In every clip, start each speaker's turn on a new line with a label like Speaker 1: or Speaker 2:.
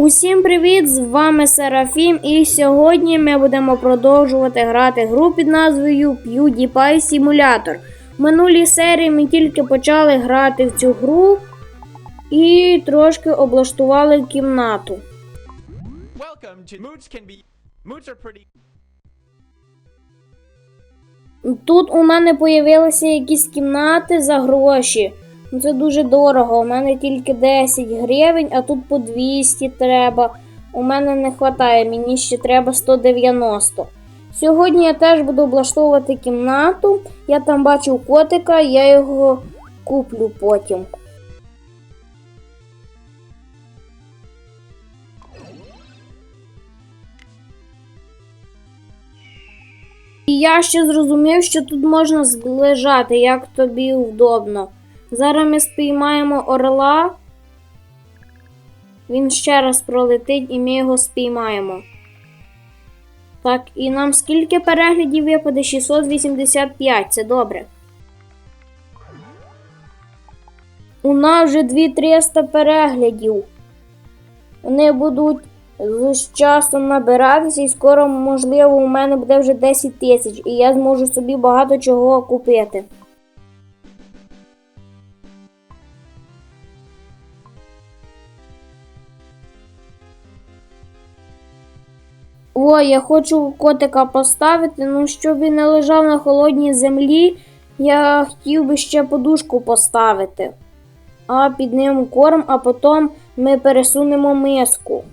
Speaker 1: Усім привіт! З вами Серафім, і сьогодні ми будемо продовжувати грати гру під назвою PewDiePie Simulator. В минулій серії ми тільки почали грати в цю гру і трошки облаштували кімнату. Тут у мене появилися якісь кімнати за гроші. Ну, Це дуже дорого. У мене тільки 10 гривень, а тут по 200 треба. У мене не вистачає, мені ще треба 190. Сьогодні я теж буду облаштовувати кімнату. Я там бачив котика, я його куплю потім. І я ще зрозумів, що тут можна зближати, як тобі вдобно. Зараз ми спіймаємо орла. Він ще раз пролетить і ми його спіймаємо. Так, і нам скільки переглядів випаде? 685, це добре. У нас вже 2300 переглядів. Вони будуть з часом набиратися, і скоро, можливо, у мене буде вже 10 тисяч, і я зможу собі багато чого купити. О, я хочу котика поставити, ну щоб він не лежав на холодній землі, я хотів би ще подушку поставити. А під ним корм, а потім ми пересунемо миску.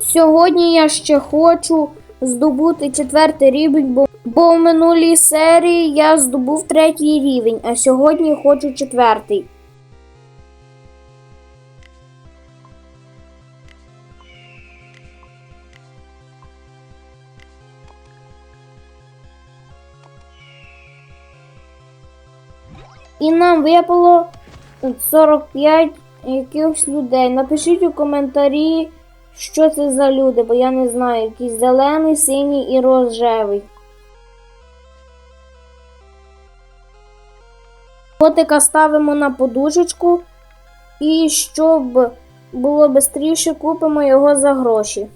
Speaker 1: Сьогодні я ще хочу здобути четвертий рівень, бо, бо в минулій серії я здобув третій рівень, а сьогодні хочу четвертий. І нам випало 45 якихось людей. Напишіть у коментарі, що це за люди, бо я не знаю, якийсь зелений, синій і рожевий. Котика ставимо на подушечку, і щоб було швидше, купимо його за гроші.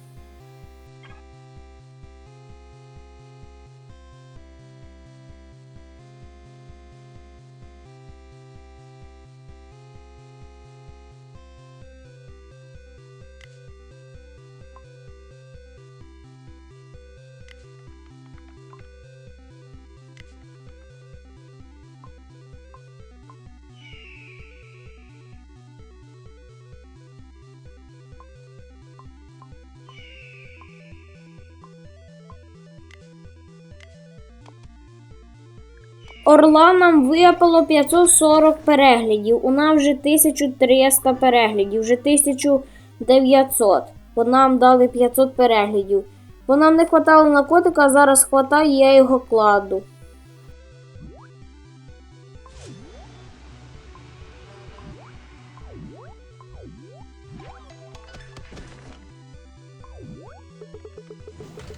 Speaker 1: Орла нам випало 540 переглядів. У нас вже 1300 переглядів, вже 1900. Бо нам дали 500 переглядів. Бо нам не хватало на котика, а зараз хватає, я його кладу.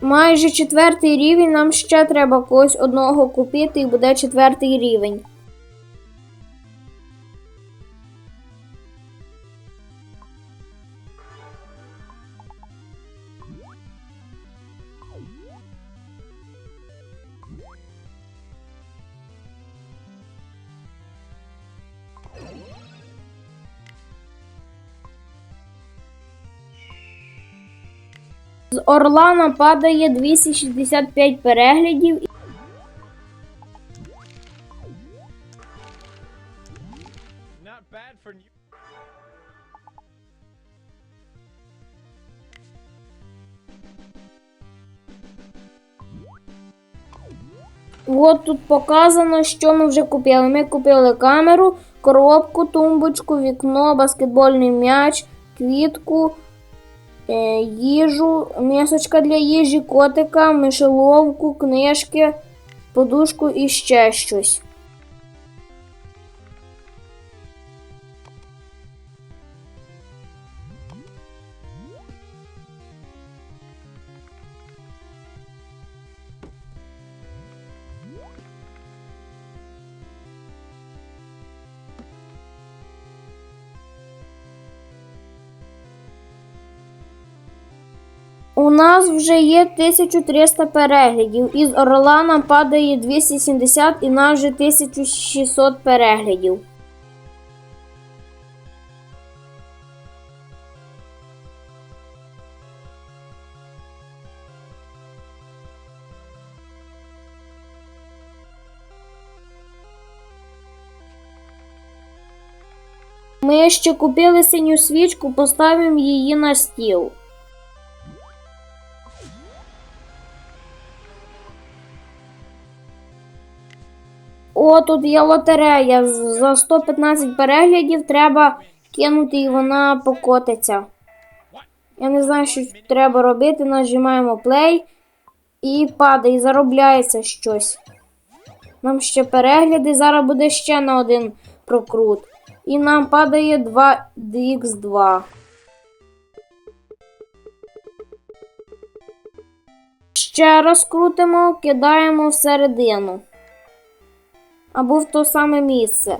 Speaker 1: Майже четвертий рівень, нам ще треба когось одного купити і буде четвертий рівень. З Орла нам падає 265 переглядів. От тут показано, що ми вже купили. Ми купили камеру, коробку, тумбочку, вікно, баскетбольний м'яч, квітку, їжу, місочка для їжі, котика, мишеловку, книжки, подушку і ще щось. У нас вже є 1300 переглядів. Із Орла нам падає 270 і нас вже 1600 переглядів. Ми ще купили синю свічку, поставимо її на стіл. О, тут є лотерея. За 115 переглядів треба кинути і вона покотиться. Я не знаю, що треба робити. Нажимаємо play і падає, і заробляється щось. Нам ще перегляди, зараз буде ще на один прокрут. І нам падає 2x2. Ще раз крутимо, кидаємо всередину. Або в то саме місце.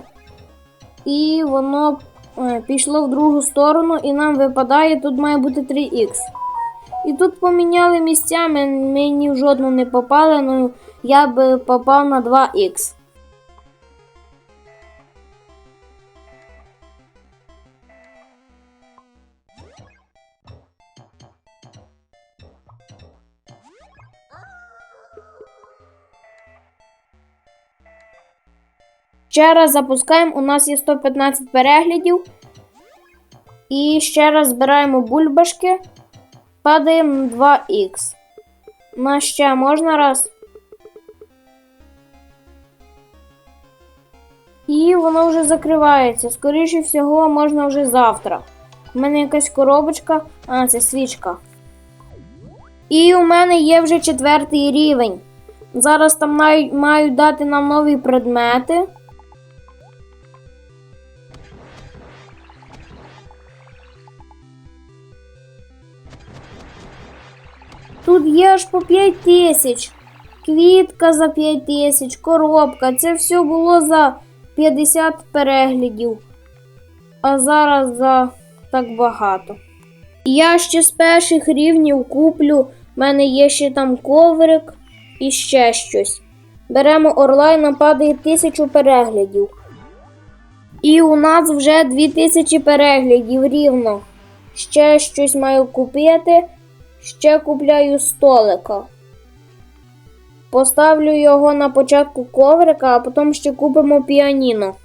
Speaker 1: І воно е, пішло в другу сторону, і нам випадає, тут має бути 3х. І тут поміняли місцями, мені в жодну не попали, ну я би попав на 2х. Ще раз запускаємо, у нас є 115 переглядів. І ще раз збираємо бульбашки. Падаємо на 2х. На ще можна раз. І воно вже закривається. Скоріше всього, можна вже завтра. У мене якась коробочка. А, це свічка. І у мене є вже четвертий рівень. Зараз там мають дати нам нові предмети. Тут є аж по 5 тисяч. Квітка за 5 тисяч, коробка. Це все було за 50 переглядів. А зараз за так багато. Я ще з перших рівнів куплю. У мене є ще там коврик і ще щось. Беремо орла і нам падає 1000 переглядів. І у нас вже 2000 переглядів рівно. Ще щось маю купити. Ще купляю столика. Поставлю його на початку коврика, а потім ще купимо піаніно.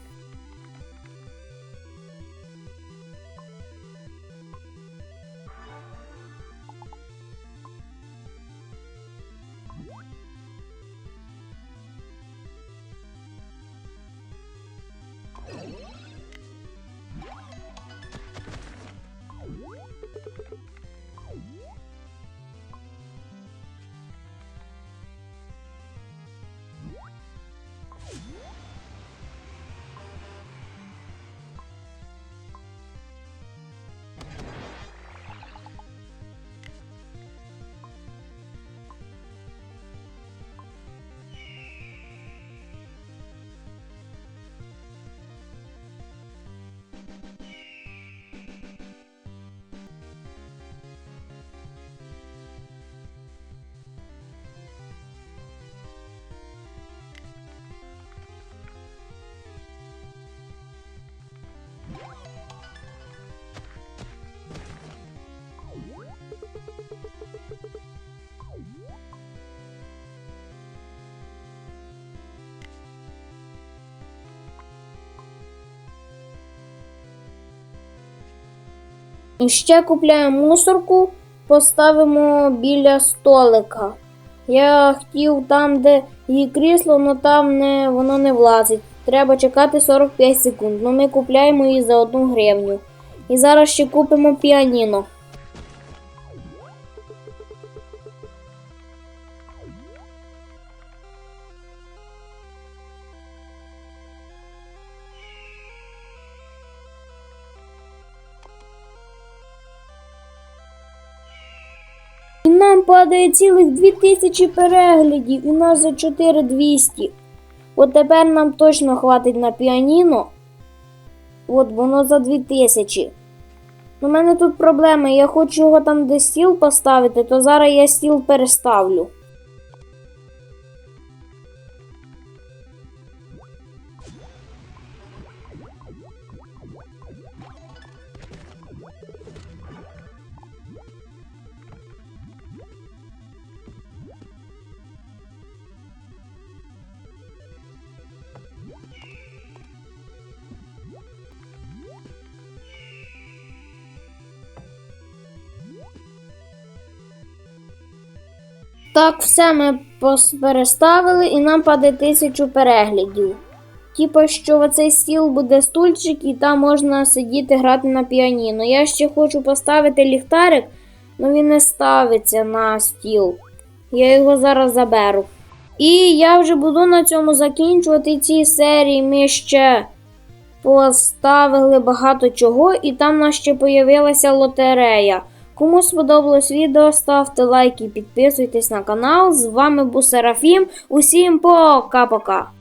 Speaker 1: Ще купляємо мусорку, поставимо біля столика. Я хотів там, де її крісло, але там не, воно не влазить. Треба чекати 45 секунд. Ну ми купляємо її за одну гривню. І зараз ще купимо піаніно. І нам падає цілих 2000 переглядів, і нас за 4200. От тепер нам точно хватить на піаніно. От воно за 2000. У мене тут проблема, я хочу його там де стіл поставити, то зараз я стіл переставлю. Так, все ми переставили і нам паде тисячу переглядів. Типа, що оцей стіл буде стульчик, і там можна сидіти грати на піаніно. Я ще хочу поставити ліхтарик, але він не ставиться на стіл. Я його зараз заберу. І я вже буду на цьому закінчувати ці серії. Ми ще поставили багато чого, і там у нас ще появилася лотерея. Кому сподобалось відео, ставте лайки, підписуйтесь на канал. З вами був Серафім. Усім пока-пока!